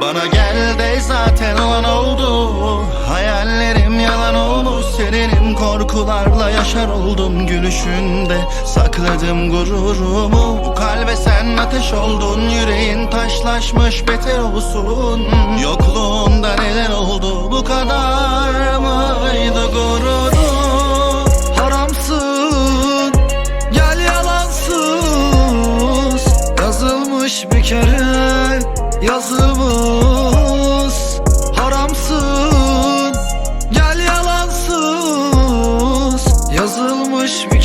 Bana gel de zaten olan oldu. Hayallerim yalan olmuş Serinim korkularla yaşar oldum Gülüşünde. Sakladım gururumu Bu kalbe sen ateş oldun. Yüreğin taşlaşmış beter olsun. Yokluğunda neler oldu Bu kadar mıydı gururum Haramsın Gel yalansız. Yazılmış bir kere yazımız